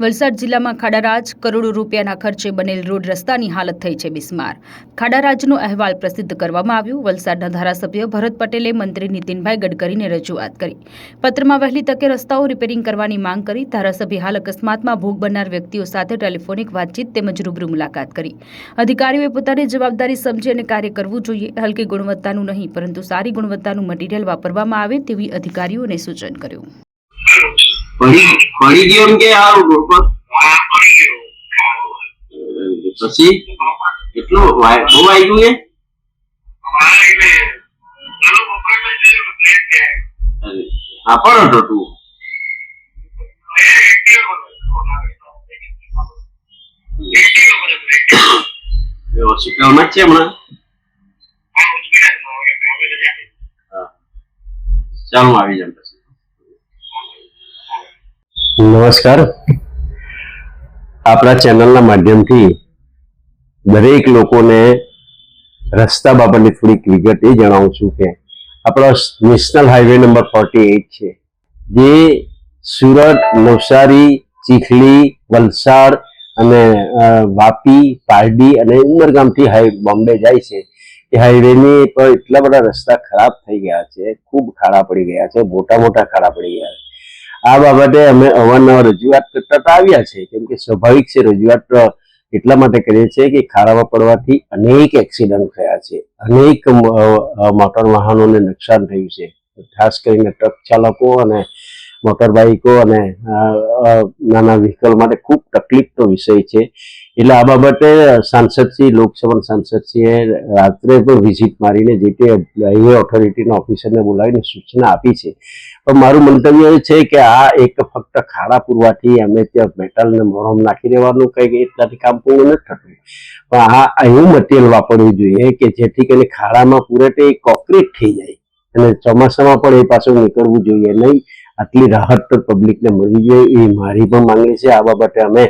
વલસાડ જિલ્લામાં ખાડારાજ કરોડો રૂપિયાના ખર્ચે બનેલ રોડ રસ્તાની હાલત થઈ છે બિસ્માર. ખાડારાજનો અહેવાલ પ્રસિદ્ધ કરવામાં આવ્યો. વલસાડના ધારાસભ્ય ભરત પટેલે મંત્રી નીતિનભાઈ ગડકરીને રજૂઆત કરી. પત્રમાં વહેલી તકે રસ્તાઓ રિપેરિંગ કરવાની માંગ કરી. ધારાસભ્ય હાલ અકસ્માતમાં ભોગ બનનાર વ્યક્તિઓ સાથે ટેલિફોનિક વાતચીત તેમજ રૂબરૂ મુલાકાત કરી. અધિકારીઓએ પોતાની જવાબદારી સમજી અને કાર્ય કરવું જોઈએ. હલકી ગુણવત્તાનું નહીં, પરંતુ સારી ગુણવત્તાનું મટીરીયલ વાપરવામાં આવે તેવી અધિકારીઓને સૂચન કર્યું. પડી પડી ગયો એમ કે હારું પર પછી? કેટલો બહુ આવી ગયું એ? હા પણ હતો તું. હોસ્પિટલમાં જ છે હમણાં? ચાલો આવી પછી. નમસ્કાર. આપણા ચેનલના માધ્યમથી દરેક લોકોને રસ્તા બાબતની થોડીક વિગત એ જણાવું છું કે આપણો national highway number forty eight છે, જે સુરત, નવસારી, ચીખલી, વલસાડ અને વાપી, પારડી અને ઉમરગામથી હાઈ, બોમ્બે જાય છે. એ હાઈવેની પર એટલા બધા રસ્તા ખરાબ થઈ ગયા છે, ખૂબ ખાડા પડી ગયા છે મોટા મોટા ખાડા પડી ગયા છે. આ બાબતે અમે અવારનવાર રજૂઆત કરતા આવ્યા છે, કેમ કે સ્વાભાવિક છે, રજૂઆત એટલા માટે કરીએ છીએ કે ખાડામાં પડવાથી અનેક એક્સિડન્ટ થયા છે, અનેક મોટર વાહનોને નુકસાન થયું છે. ખાસ કરીને ટ્રક ચાલકો અને મોટર બાઇકો અને નાના વ્હીકલ માટે ખૂબ તકલીફનો વિષય છે. એટલે આ બાબતે સાંસદશ્રી લોકસભા સાંસદશ્રીએ રાત્રે પણ વિઝિટ મારીને જે તે હાઈવે ઓથોરિટીના ઓફિસરને બોલાવીને સૂચના આપી છે. પણ મારું મંતવ્ય એ છે કે આ એક ફક્ત ખાડા પૂરવાથી અમે ત્યાં મેટલ ને મોરમ નાખી દેવાનું કંઈ એટલાથી કામ પૂરું નથી થતું. પણ આ એવું મટીરિયલ વાપરવું જોઈએ કે જેથી કરીને ખાડામાં પૂરે તે કોન્ક્રીટ થઈ જાય. અને ચોમાસામાં પણ એ પાછું નીકળવું જોઈએ નહીં. આટલી રાહત પબ્લિકને મળવી જોઈએ એ મારી પણ માંગણી છે. આ બાબતે અમે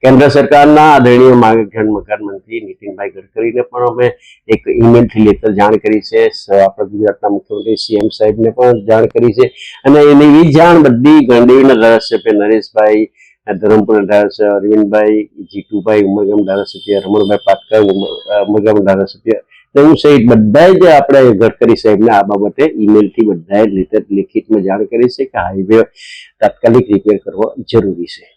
કેન્દ્ર સરકારના આદરણીય મકાન મંત્રી નીતિનભાઈ ગડકરીને પણ અમે એક ઈમેલથી લેટર જાણ કરી છે. આપણા ગુજરાતના મુખ્યમંત્રી સીએમ સાહેબને પણ જાણ કરી છે. અને એની એ જાણ બધી ગાંધીના ધારાસભ્ય નરેશભાઈ, ધરમપુરના ધારાસભ્ય અરવિંદભાઈ, જીતુભાઈ ઉમરગામ ધારાસભ્ય, રમણભાઈ પાટકર ઉમ- ઉમરગામ ધારાસભ્ય હું સહિત બધા જ આપણે ગડકરી સાહેબને આ બાબતે ઈમેલથી બધાએ લેટર લિખિતમાં જાણ કરી છે કે હાઈવે તાત્કાલિક રિપેર કરવો જરૂરી છે.